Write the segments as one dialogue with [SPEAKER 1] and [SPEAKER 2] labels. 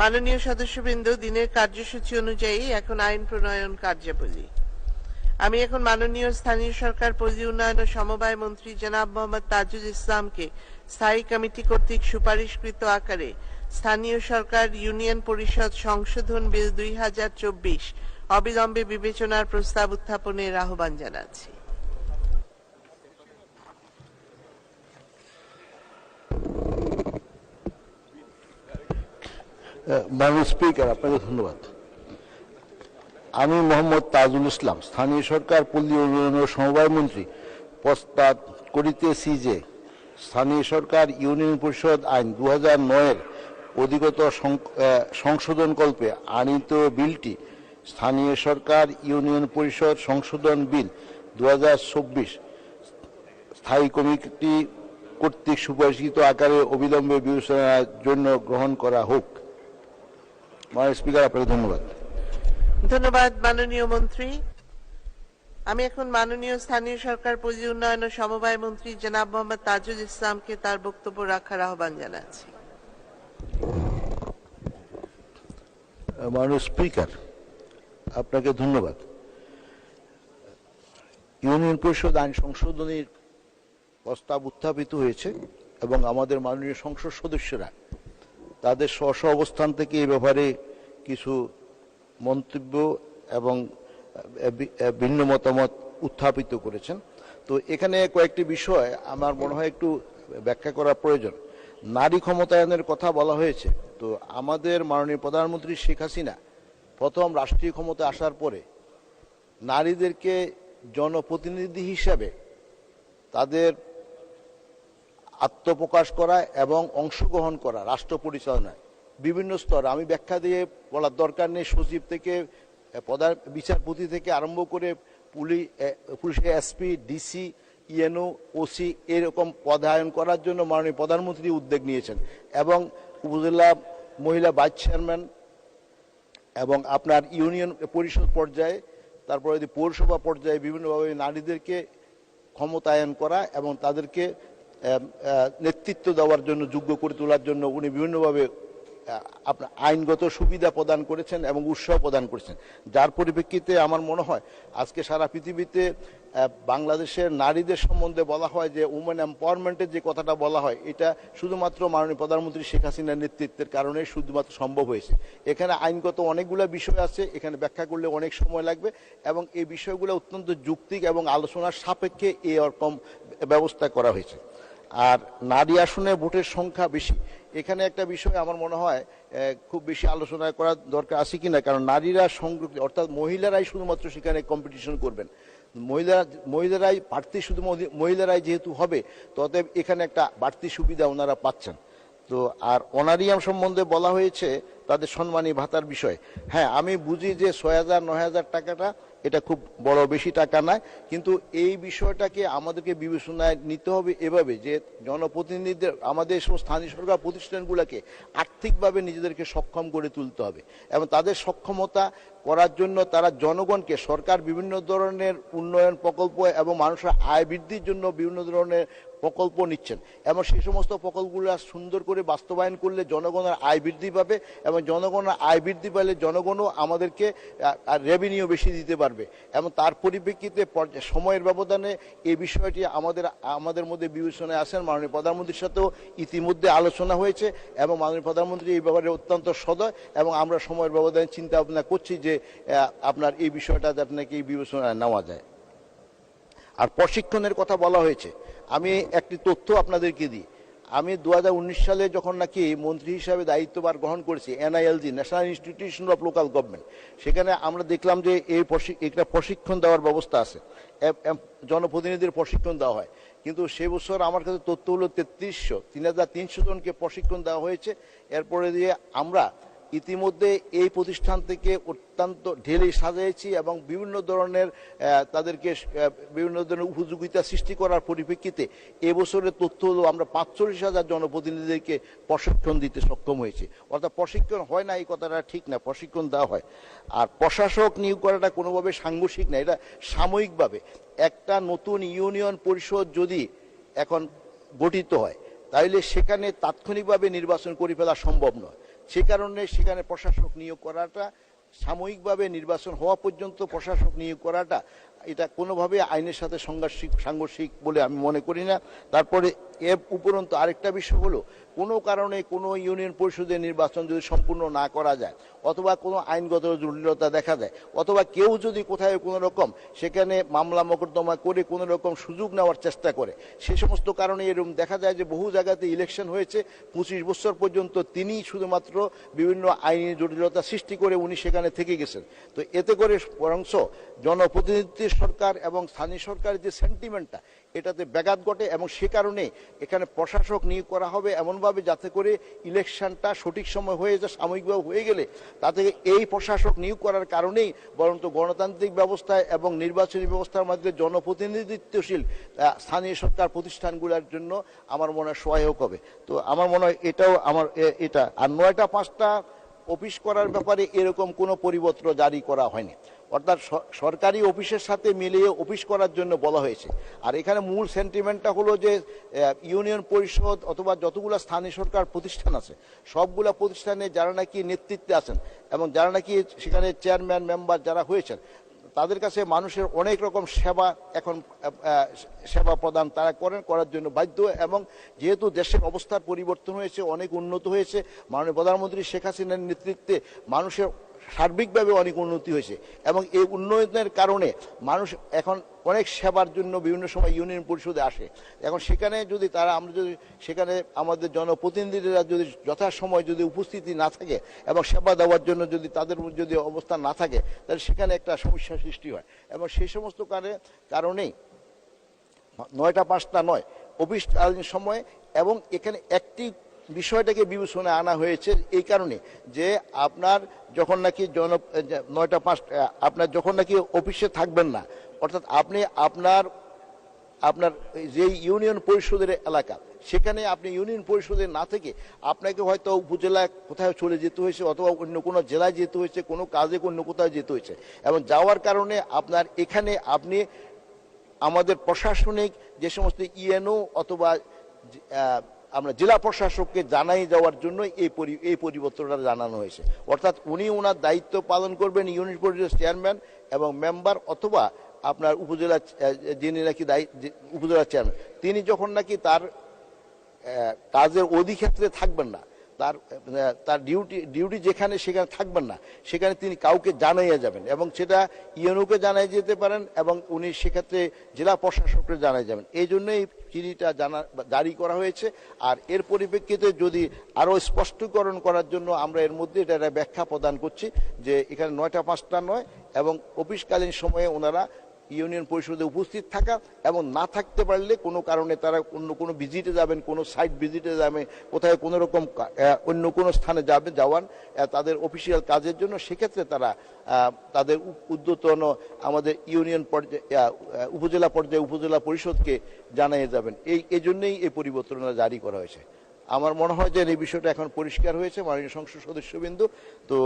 [SPEAKER 1] মাননীয় সদস্যবৃন্দ, দিনের কার্যসূচি অনুযায়ী এখন আইন প্রণয়ন কার্যাবলী। আমি এখন মাননীয় স্থানীয় সরকার, পল্লী উন্নয়ন ও সমবায় মন্ত্রী জনাব মোহাম্মদ তাজুল ইসলামকে স্থায়ী কমিটি কর্তৃক সুপারিশকৃত আকারে স্থানীয় সরকার, ইউনিয়ন পরিষদ সংশোধন বিল দুই হাজার চব্বিশ অবিলম্বে বিবেচনার প্রস্তাব উত্থাপনের আহ্বান জানাচ্ছি।
[SPEAKER 2] মাননীয় স্পিকার আপনাকে ধন্যবাদ। আমি মোহাম্মদ তাজুল ইসলাম স্থানীয় সরকার পল্লী উন্নয়ন ও সমবায় মন্ত্রী প্রস্তাব করিতেছি যে স্থানীয় সরকার ইউনিয়ন পরিষদ আইন দু হাজার নয়ের অধিগত সং- আহ, সংশোধনকল্পে আনিত বিলটি স্থানীয় সরকার ইউনিয়ন পরিষদ সংশোধন বিল দু হাজার চব্বিশ স্থায়ী কমিটি কর্তৃক সুপারিশিত আকারে অবিলম্বে বিবেচনার জন্য গ্রহণ করা হোক। মাননীয় স্পিকার আপনাকে ধন্যবাদ।
[SPEAKER 1] ধন্যবাদ মাননীয় মন্ত্রী। আমি এখন মাননীয় স্থানীয় সরকার পল্লী উন্নয়ন ও সমবায় মন্ত্রী জনাব মোহাম্মদ তাজুল ইসলামকে তার বক্তব্য রাখার আহ্বান জানাচ্ছি।
[SPEAKER 2] মাননীয় স্পিকার আপনাকে ধন্যবাদ। ইউনিয়ন পরিষদ আইন সংশোধনীর প্রস্তাব উত্থাপিত হয়েছে এবং আমাদের মাননীয় সংসদ সদস্যরা তাদের স্ব স্ব অবস্থান থেকে এ ব্যাপারে কিছু মন্তব্য এবং ভিন্ন মতামত উত্থাপিত করেছেন। তো এখানে কয়েকটি বিষয় আমার মনে হয় একটু ব্যাখ্যা করা প্রয়োজন। নারী ক্ষমতায়নের কথা বলা হয়েছে। তো আমাদের মাননীয় প্রধানমন্ত্রী শেখ হাসিনা প্রথম রাষ্ট্রীয় ক্ষমতা আসার পরে নারীদেরকে জনপ্রতিনিধি হিসাবে তাদের আত্মপ্রকাশ করা এবং অংশগ্রহণ করা, রাষ্ট্র পরিচালনায়। বিভিন্ন স্তর। আমি ব্যাখ্যা দিয়ে বলার দরকার নেই। সচিব থেকে, প্রধান বিচারপতি থেকে আরম্ভ করে পুলিশ পুলিশের এসপি, ডিসি, ইএনও, ওসি এরকম পদায়ন করার জন্য মাননীয় প্রধানমন্ত্রী উদ্যোগ নিয়েছেন। এবং উপজেলা মহিলা ভাইস চেয়ারম্যান এবং আপনার ইউনিয়ন পরিষদ পর্যায়ে, তারপরে যদি পৌরসভা পর্যায়ে বিভিন্নভাবে নারীদেরকে ক্ষমতায়ন করা এবং তাদেরকে নেতৃত্ব দেওয়ার জন্য, যোগ্য করে তোলার জন্য উনি বিভিন্নভাবে আপনার আইনগত সুবিধা প্রদান করেছেন এবং উৎসাহ প্রদান করেছেন। যার পরিপ্রেক্ষিতে আমার মনে হয়, আজকে সারা পৃথিবীতে বাংলাদেশের নারীদের সম্বন্ধে বলা হয় যে উমেন এম্পাওয়ারমেন্টের যে কথাটা বলা হয়, এটা শুধুমাত্র মাননীয় প্রধানমন্ত্রী শেখ হাসিনার নেতৃত্বের কারণে শুধুমাত্র সম্ভব হয়েছে। এখানে আইনগত অনেকগুলো বিষয় আছে, এখানে ব্যাখ্যা করলে অনেক সময় লাগবে এবং এই বিষয়গুলো অত্যন্ত যুক্তিক এবং আলোচনার সাপেক্ষে এরকম ব্যবস্থা করা হয়েছে। আর নারী আসনে ভোটের সংখ্যা বেশি। এখানে একটা বিষয় আমার মনে হয় খুব বেশি আলোচনা করার দরকার আছে কি না কারণ নারীরা সংরক্ষিত, অর্থাৎ মহিলারাই শুধুমাত্র সেখানে কম্পিটিশন করবেন। মহিলারা মহিলারাই প্রার্থী শুধু মহি- মহিলারাই যেহেতু হবে, ততএব এখানে একটা বাড়তি সুবিধা ওনারা পাচ্ছেন। তো আর অনারিয়াম সম্বন্ধে বলা হয়েছে তাদের সম্মানী ভাতার বিষয়। হ্যাঁ আমি বুঝি যে ছয় হাজার, নয় হাজার টাকাটা এটা খুব বড় বেশি টাকা নয়, কিন্তু এই বিষয়টাকে আমাদেরকে বিবেচনায় নিতে হবে এভাবে যে জনপ্রতিনিধিদের, আমাদের সমস্ত স্থানীয় সরকার প্রতিষ্ঠানগুলোকে আর্থিকভাবে নিজেদেরকে সক্ষম করে তুলতে হবে এবং তাদের সক্ষমতা করার জন্য তারা জনগণকে সরকার বিভিন্ন ধরনের উন্নয়ন প্রকল্প এবং মানুষের আয় বৃদ্ধির জন্য বিভিন্ন ধরনের প্রকল্প নিচ্ছেন। এবং সেই সমস্ত প্রকল্পগুলো সুন্দর করে বাস্তবায়ন করলে জনগণের আয় বৃদ্ধি পাবে এবং জনগণের আয় বৃদ্ধি পেলে জনগণও আমাদেরকে রেভিনিউ বেশি দিতে পারবে। এবং তার পরিপ্রেক্ষিতে সময়ের ব্যবধানে এই বিষয়টি আমাদের আমাদের মধ্যে বিবেচনায় আসেন মাননীয় প্রধানমন্ত্রীর সাথেও ইতিমধ্যে আলোচনা হয়েছে এবং মাননীয় প্রধানমন্ত্রী এই ব্যাপারে অত্যন্ত সদয় এবং আমরা সময়ের ব্যবধানে চিন্তা ভাবনা করছি যে আপনার এই বিষয়টা যাতে নাকি বিবেচনায় নেওয়া যায়। আর প্রশিক্ষণের কথা বলা হয়েছে। আমি একটি তথ্য আপনাদেরকে দিই। আমি দু হাজার উনিশ সালে যখন নাকি মন্ত্রী হিসাবে দায়িত্বভার গ্রহণ করেছি, NILG national institution of local government সেখানে আমরা দেখলাম যে এই একটা প্রশিক্ষণ দেওয়ার ব্যবস্থা আছে। জনপ্রতিনিধির প্রশিক্ষণ দেওয়া হয়। কিন্তু সে বছর আমার কাছে তথ্য হলো তেত্রিশশো, তিন হাজার তিনশো জনকে প্রশিক্ষণ দেওয়া হয়েছে। এরপরে দিয়ে আমরা ইতিমধ্যে এই প্রতিষ্ঠান থেকে অত্যন্ত ঢেলে সাজিয়েছি এবং বিভিন্ন ধরনের তাদেরকে বিভিন্ন ধরনের উপযোগিতা সৃষ্টি করার পরিপ্রেক্ষিতে এবছরের তথ্য হলো আমরা পাঁচচল্লিশ হাজার জনপ্রতিনিধিদেরকে প্রশিক্ষণ দিতে সক্ষম হয়েছি। অর্থাৎ প্রশিক্ষণ হয় না, এই কথাটা ঠিক না, প্রশিক্ষণ দেওয়া হয়। আর প্রশাসক নিয়োগ করাটা কোনোভাবে সাংঘর্ষিক না, এটা সাময়িকভাবে। একটা নতুন ইউনিয়ন পরিষদ যদি এখন গঠিত হয়, তাইলে সেখানে তাৎক্ষণিকভাবে নির্বাচন করে ফেলা সম্ভব নয়। সে কারণে সেখানে প্রশাসক নিয়োগ করাটা সাময়িকভাবে নির্বাচন হওয়া পর্যন্ত প্রশাসক নিয়োগ করাটা এটা কোনোভাবে আইনের সাথে সাংঘর্ষিক সাংঘর্ষিক বলে আমি মনে করি না। তারপরে এর উপরন্তু আরেকটা বিষয় হলো, কোনো কারণে কোনো ইউনিয়ন পরিষদের নির্বাচন যদি সম্পূর্ণ না করা যায়, অথবা কোনো আইনগত জটিলতা দেখা যায় অথবা কেউ যদি কোথায় কোনো রকম সেখানে মামলা মোকদ্দমা করে কোনো রকম সুযোগ নেওয়ার চেষ্টা করে, সে সমস্ত কারণে এরকম দেখা যায় যে বহু জায়গাতে ইলেকশন হয়েছে, পঁচিশ বছর পর্যন্ত তিনি শুধুমাত্র বিভিন্ন আইনি জটিলতা সৃষ্টি করে উনি সেখানে থেকে গেছেন। তো এতে করে বরংশ জনপ্রতিনিধি সরকার এবং স্থানীয় সরকারের যে সেন্টিমেন্টটা এটাতে ব্যাঘাত ঘটে এবং সে কারণে এখানে প্রশাসক নিয়োগ করা হবে এমনভাবে যাতে করে ইলেকশনটা সঠিক সময় হয়ে যায়, সাময়িকভাবে হয়ে গেলে। তাতে এই প্রশাসক নিয়োগ করার কারণেই বরঞ্চ গণতান্ত্রিক ব্যবস্থায় এবং নির্বাচনী ব্যবস্থার মাধ্যমে জনপ্রতিনিধিত্বশীল স্থানীয় সরকার প্রতিষ্ঠানগুলোর জন্য আমার মনে হয় সহায়ক হবে। তো আমার মনে হয় এটাও আমার এটা। আর নয়টা, পাঁচটা অফিস করার ব্যাপারে এরকম কোনো পরিপত্র জারি করা হয়নি। অর্থাৎ সরকারি অফিসের সাথে মিলিয়ে অফিস করার জন্য বলা হয়েছে। আর এখানে মূল সেন্টিমেন্টটা হলো যে ইউনিয়ন পরিষদ অথবা যতগুলো স্থানীয় সরকার প্রতিষ্ঠান আছে, সবগুলা প্রতিষ্ঠানে যারা নাকি নেতৃত্বে আছেন এবং যারা নাকি সেখানে চেয়ারম্যান, মেম্বার যারা হয়েছেন, তাদের কাছে মানুষের অনেক রকম সেবা এখন সেবা প্রদান তারা করেন, করার জন্য বাধ্য এবং যেহেতু দেশের অবস্থার পরিবর্তন হয়েছে, অনেক উন্নত হয়েছে, মাননীয় প্রধানমন্ত্রী শেখ হাসিনার নেতৃত্বে মানুষের সার্বিকভাবে অনেক উন্নতি হয়েছে এবং এই উন্নয়নের কারণে মানুষ এখন অনেক সেবার জন্য বিভিন্ন সময় ইউনিয়ন পরিষদে আসে। এখন সেখানে যদি তারা, আমরা যদি সেখানে আমাদের জনপ্রতিনিধিরা যদি যথাসময় যদি উপস্থিতি না থাকে এবং সেবা দেওয়ার জন্য যদি তাদের যদি অবস্থা না থাকে, তাহলে সেখানে একটা সমস্যার সৃষ্টি হয়। এবং সেই সমস্ত কারণে কারণেই নয়টা পাঁচটা নয়, অফিসকালীন সময় এবং এখানে একটি বিষয়টাকে বিবেচনায় আনা হয়েছে এই কারণে যে আপনার যখন নাকি জন নয়টা পাঁচ আপনার যখন নাকি অফিসে থাকবেন না, অর্থাৎ আপনি আপনার আপনার যে ইউনিয়ন পরিষদের এলাকা, সেখানে আপনি ইউনিয়ন পরিষদে না থেকে আপনাকে হয়তো উপজেলায় কোথাও চলে যেতে হয়েছে অথবা অন্য কোনো জেলায় যেতে হয়েছে, কোনো কাজে অন্য কোথাও যেতে হয়েছে। এবং যাওয়ার কারণে আপনার এখানে আপনি আমাদের প্রশাসনিক যে সমস্ত ইএনও অথবা আমরা জেলা প্রশাসককে জানাই যাওয়ার জন্য এই এই পরিবর্তনটা জানানো হয়েছে। অর্থাৎ উনি ওনার দায়িত্ব পালন করবেন ইউনিট পরিষদের চেয়ারম্যান এবং মেম্বার অথবা আপনার উপজেলা যিনি নাকি উপজেলা চেয়ারম্যান। তিনি যখন নাকি তার কাজের অধিক্ষেত্রে থাকবেন না তার তার ডিউটি ডিউটি যেখানে সেখানে থাকবেন না, সেখানে তিনি কাউকে জানাইয়া যাবেন এবং সেটা ইউনোকে জানাই যেতে পারেন এবং উনি সেক্ষেত্রে জেলা প্রশাসককে জানাই যাবেন। এই জন্যই চিঠিটা জানা, জারি করা হয়েছে। আর এর পরিপ্রেক্ষিতে যদি আরও স্পষ্টীকরণ করার জন্য আমরা এর মধ্যে এটা একটা ব্যাখ্যা প্রদান করছি যে এখানে নয়টা পাঁচটা নয় এবং অফিসকালীন সময়ে ওনারা ইউনিয়ন পরিষদে উপস্থিত থাকা এবং না থাকতে পারলে কোনো কারণে তারা অন্য কোনো ভিজিটে যাবেন, কোনো সাইট ভিজিটে যাবেন কোথায় কোনো রকম অন্য কোনো স্থানে যাবে, যাওয়ান তাদের অফিসিয়াল কাজের জন্য সেক্ষেত্রে তারা তাদের উদ্যতন আমাদের ইউনিয়ন পর্যায়ে উপজেলা পর্যায়ে, উপজেলা পরিষদকে জানিয়ে যাবেন। এই এই জন্যই এই পরিবর্তনটা জারি করা হয়েছে। আমার মনে হয় যে এই বিষয়টা এখন পরিষ্কার হয়েছে, মাননীয় সংসদ সদস্যবিন্দু। তো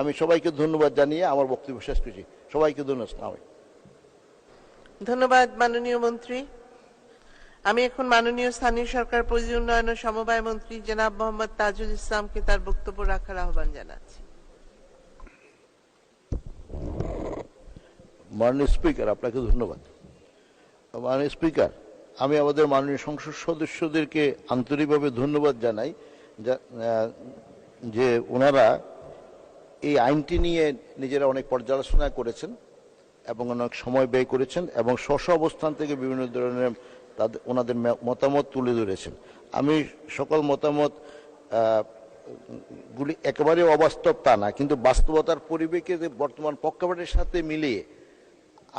[SPEAKER 2] আমি সবাইকে ধন্যবাদ জানিয়ে আমার বক্তব্য শেষ করছি। সবাইকে ধন্যবাদ।
[SPEAKER 1] ধন্যবাদ, মাননীয় মন্ত্রী। আমি এখন মাননীয় স্থানীয় সরকার পল্লী উন্নয়ন ও সমবায় মন্ত্রী জনাব মোহাম্মদ তাজুল ইসলামকে তার বক্তব্য রাখার আহ্বান জানাচ্ছি।
[SPEAKER 2] মাননীয় স্পিকার, আপনাকে ধন্যবাদ। মাননীয় স্পিকার, আমি আমাদের মাননীয় সংসদ সদস্যদেরকে আন্তরিকভাবে ধন্যবাদ জানাই যে ওনারা এই আইনটি নিয়ে নিজেরা অনেক পর্যালোচনা করেছেন। এবং অনেক সময় ব্যয় করেছেন এবং স্ব অবস্থান থেকে বিভিন্ন ধরনের তাদের, ওনাদের মতামত তুলে ধরেছেন। আমি সকল মতামত গুলি একেবারে অবাস্তব তা না, কিন্তু বাস্তবতার পরিবেকে বর্তমান প্রেক্ষাপটের সাথে মিলিয়ে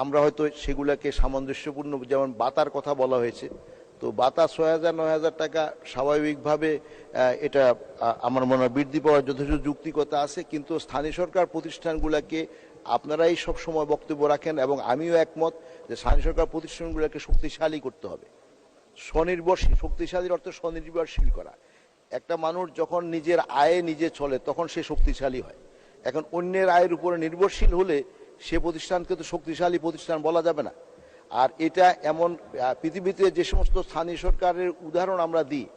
[SPEAKER 2] আমরা হয়তো সেগুলোকে সামঞ্জস্যপূর্ণ, যেমন বাতার কথা বলা হয়েছে, তো বাতা ছয় হাজার, নয় হাজার টাকা স্বাভাবিকভাবে এটা আমার মনে হয় বৃদ্ধি পাওয়ার যথেষ্ট যুক্তিকতা আছে, কিন্তু স্থানীয় সরকার প্রতিষ্ঠানগুলোকে আপনারাই সব সময় বক্তব্য রাখেন এবং আমিও একমত যে স্থানীয় সরকার প্রতিষ্ঠানগুলোকে শক্তিশালী করতে হবে। স্বনির্ভরশীল, শক্তিশালীর অর্থ স্বনির্ভরশীল করা। একটা মানুষ যখন নিজের আয়ে নিজে চলে, তখন সে শক্তিশালী হয়। এখন অন্যের আয়ের উপরে নির্ভরশীল হলে সে প্রতিষ্ঠানকে তো শক্তিশালী প্রতিষ্ঠান বলা যাবে না। আর এটা এমন পৃথিবীতে যে সমস্ত স্থানীয় সরকারের উদাহরণ আমরা দিই,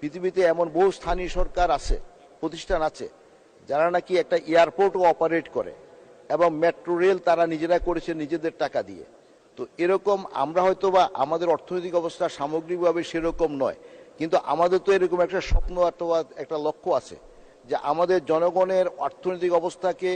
[SPEAKER 2] পৃথিবীতে এমন বহু স্থানীয় সরকার আছে, প্রতিষ্ঠান আছে, যারা নাকি একটা এয়ারপোর্টও অপারেট করে। এবং মেট্রো রেল তারা নিজেরা করেছে নিজেদের টাকা দিয়ে। তো এরকম আমরা হয়তো বা আমাদের অর্থনৈতিক অবস্থা সামগ্রিকভাবে সেরকম নয়, কিন্তু আমাদের তো এরকম একটা স্বপ্ন অথবা একটা লক্ষ্য আছে যে আমাদের জনগণের অর্থনৈতিক অবস্থাকে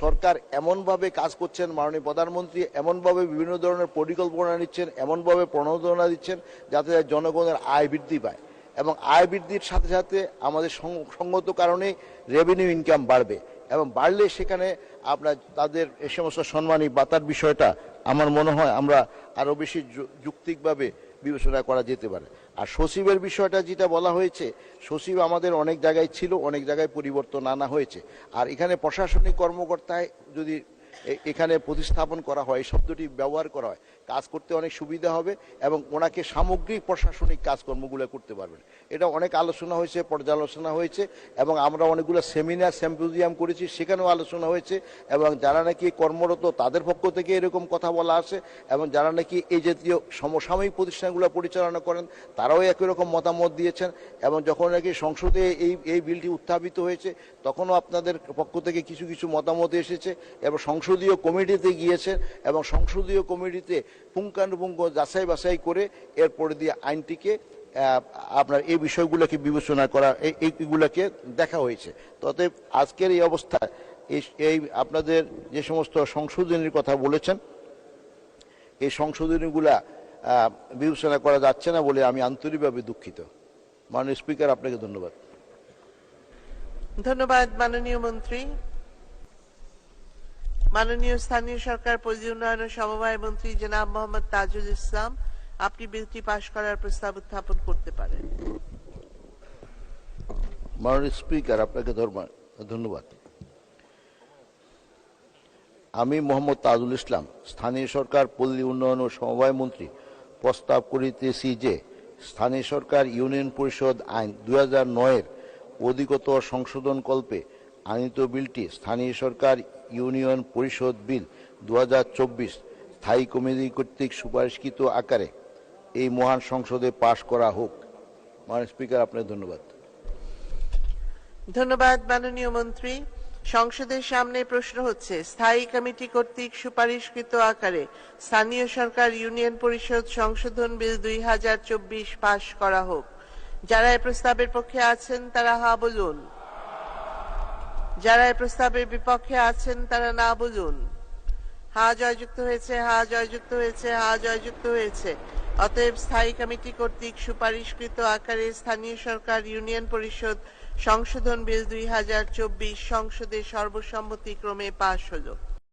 [SPEAKER 2] সরকার এমনভাবে কাজ করছেন, মাননীয় প্রধানমন্ত্রী এমনভাবে বিভিন্ন ধরনের পরিকল্পনা নিচ্ছেন, এমনভাবে প্রণোদনা দিচ্ছেন যাতে জনগণের আয় বৃদ্ধি পায় এবং আয় বৃদ্ধির সাথে সাথে আমাদের সঙ্গত কারণে রেভিনিউ ইনকাম বাড়বে। এবং বাড়লে সেখানে আপনার তাদের এ সমস্ত সম্মানী বাতার বিষয়টা আমার মনে হয় আমরা আরও বেশি যুক্তিকভাবে বিবেচনা করা যেতে পারে। আর সচিবের বিষয়টা যেটা বলা হয়েছে, সচিব আমাদের অনেক জায়গায় ছিল, অনেক জায়গায় পরিবর্তন আনা হয়েছে। আর এখানে প্রশাসনিক কর্মকর্তায় যদি এখানে প্রতিস্থাপন করা হয় শব্দটি ব্যবহার করা হয় কাজ করতে অনেক সুবিধা হবে এবং ওনাকে সামগ্রিক প্রশাসনিক কাজকর্মগুলো করতে পারবেন। এটা অনেক আলোচনা হয়েছে, পর্যালোচনা হয়েছে এবং আমরা অনেকগুলো সেমিনার সেম্পোজিয়াম করেছি, সেখানেও আলোচনা হয়েছে এবং যারা নাকি কর্মরত তাদের পক্ষ থেকে এরকম কথা বলা আছে এবং যারা নাকি এই জাতীয় সমসাময়িক প্রতিষ্ঠানগুলো পরিচালনা করেন, তারাও একই রকম মতামত দিয়েছেন এবং যখন নাকি সংসদে এই এই বিলটি উত্থাপিত হয়েছে, তখনও আপনাদের পক্ষ থেকে কিছু কিছু মতামত এসেছে এবং সংসদীয় কমিটিতে গিয়েছে এবং সংসদীয় কমিটিতে পুঙ্খানুপুঙ্খ যাচাই বাছাই করে এরপরে দিয়ে আইনটিকে আপনার এই বিষয়গুলোকে বিবেচনা করা এইগুলোকে দেখা হয়েছে। তবে আজকের এই অবস্থা, এই এই আপনাদের যে সমস্ত সংশোধনীর কথা বলেছেন, এই সংশোধনীগুলা বিবেচনা করা যাচ্ছে না বলে আমি আন্তরিকভাবে দুঃখিত। মাননীয় স্পিকার, আপনাকে ধন্যবাদ।
[SPEAKER 1] ধন্যবাদ, মাননীয় মন্ত্রী। মাননীয় স্থানীয় সরকার, পল্লী উন্নয়ন ও সমবায় মন্ত্রী জনাব মোহাম্মদ তাজুল ইসলাম, আপনি বিলটি পাশ করার প্রস্তাব উত্থাপন করতে পারেন।
[SPEAKER 2] মাননীয় স্পিকার, আপনাকে ধন্যবাদ। আমি মোহাম্মদ তাজুল ইসলাম, স্থানীয় সরকার, পল্লী উন্নয়ন ও সমবায় মন্ত্রী। প্রস্তাব করিতেছি যে, স্থানীয় সরকার, ইউনিয়ন পরিষদ আইন দুই হাজার নয়ের অধিগত সংশোধন কল্পে আনিত বিলটি স্থানীয় সরকার ইউনিয়ন পরিষদ বিল দু হাজার চব্বিশ স্থায়ী কমিটি কর্তৃক সুপারিশকৃত আকারে এই মহান সংসদে পাশ করা হোক। মাননীয় স্পিকার, আপনাকে ধন্যবাদ।
[SPEAKER 1] ধন্যবাদ, মাননীয় মন্ত্রী। সংসদের সামনে প্রশ্ন হচ্ছে, স্থায়ী কমিটি কর্তৃক সুপারিশকৃত আকারে স্থানীয় সরকার ইউনিয়ন পরিষদ সংশোধন বিল দুই হাজার চব্বিশ পাশ করা হোক। যারা এই প্রস্তাবের পক্ষে আছেন, তারা হা বলুন। যারা এই প্রস্তাবের বিপক্ষে আছেন, তারা না বুঝুন। হা জয়যুক্ত হয়েছে, হা জয়যুক্ত হয়েছে, হা জয়যুক্ত হয়েছে। অতএব স্থায়ী কমিটি কর্তৃক সুপারিশকৃত আকারে স্থানীয় সরকার, ইউনিয়ন পরিষদ, সংশোধন বিল দুই হাজার চব্বিশ সংসদে সর্বসম্মতিক্রমে পাশ হলো।